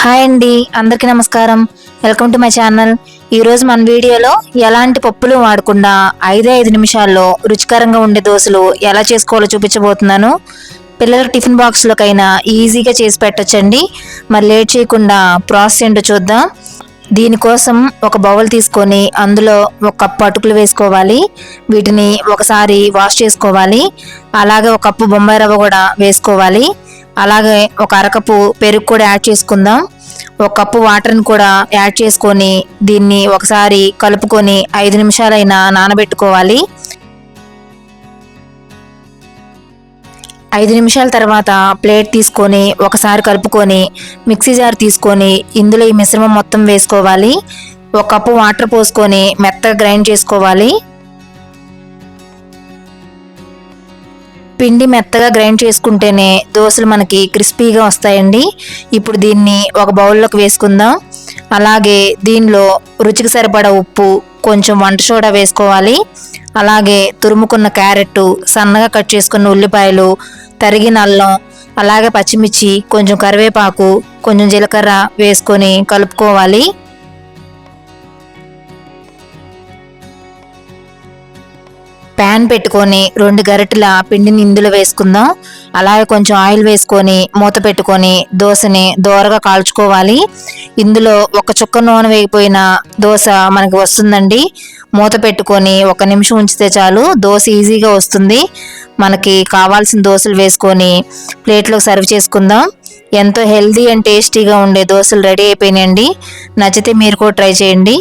Hi అండి అందరికీ నమస్కారం. Welcome to my channel. ఈరోజు మన వీడియోలో ఎలాంటి పప్పులు వాడకుండా ఐదే ఐదు నిమిషాల్లో రుచికరంగా ఉండే దోశలు ఎలా చేసుకోవాలో చూపించబోతున్నాను. పిల్లల టిఫిన్ బాక్స్లోకైనా ఈజీగా చేసి పెట్టచ్చండి. మరి లేట్ చేయకుండా ప్రాసెస్ ఏంటో చూద్దాం. దీనికోసం ఒక బౌల్ తీసుకొని అందులో ఒక కప్పు అటుకులు వేసుకోవాలి. వీటిని ఒకసారి వాష్ చేసుకోవాలి. అలాగే ఒక కప్పు బొంబాయి రవ్వ కూడా వేసుకోవాలి. అలాగే ఒక అరకప్పు పెరుగు కూడా యాడ్ చేసుకుందాం. ఒక కప్పు వాటర్ని కూడా యాడ్ చేసుకొని దీన్ని ఒకసారి కలుపుకొని ఐదు నిమిషాలైనా నానబెట్టుకోవాలి. ఐదు నిమిషాల తర్వాత ప్లేట్ తీసుకొని ఒకసారి కలుపుకొని మిక్సీ జార్ తీసుకొని ఇందులో ఈ మిశ్రమం మొత్తం వేసుకోవాలి. ఒక కప్పు వాటర్ పోసుకొని మెత్తగా గ్రైండ్ చేసుకోవాలి. పిండి మెత్తగా గ్రైండ్ చేసుకుంటేనే దోశలు మనకి క్రిస్పీగా వస్తాయండి. ఇప్పుడు దీన్ని ఒక బౌల్లోకి వేసుకుందాం. అలాగే దీనిలో రుచికి సరిపడా ఉప్పు కొంచెం వంట సోడా వేసుకోవాలి. అలాగే తురుముకున్న క్యారెట్ సన్నగా కట్ చేసుకున్న ఉల్లిపాయలు తరిగిన అల్లం అలాగే పచ్చిమిర్చి కొంచెం కరివేపాకు కొంచెం జీలకర్ర వేసుకొని కలుపుకోవాలి. ప్యాన్ పెట్టుకొని రెండు గరిటెల పిండిని ఇందులో వేసుకుందాం. అలాగే కొంచెం ఆయిల్ వేసుకొని మూత పెట్టుకొని దోశని దోరగా కాల్చుకోవాలి. ఇందులో ఒక చుక్క నూనె వేగిపోయిన దోశ మనకి వస్తుందండి. మూత పెట్టుకొని ఒక నిమిషం ఉంచితే చాలు. దోశ ఈజీగా వస్తుంది. మనకి కావాల్సిన దోశలు వేసుకొని ప్లేట్లో సర్వ్ చేసుకుందాం. ఎంతో హెల్దీ అండ్ టేస్టీగా ఉండే దోశలు రెడీ అయిపోయినాయండి. నచ్చితే మీరు కూడా ట్రై చేయండి.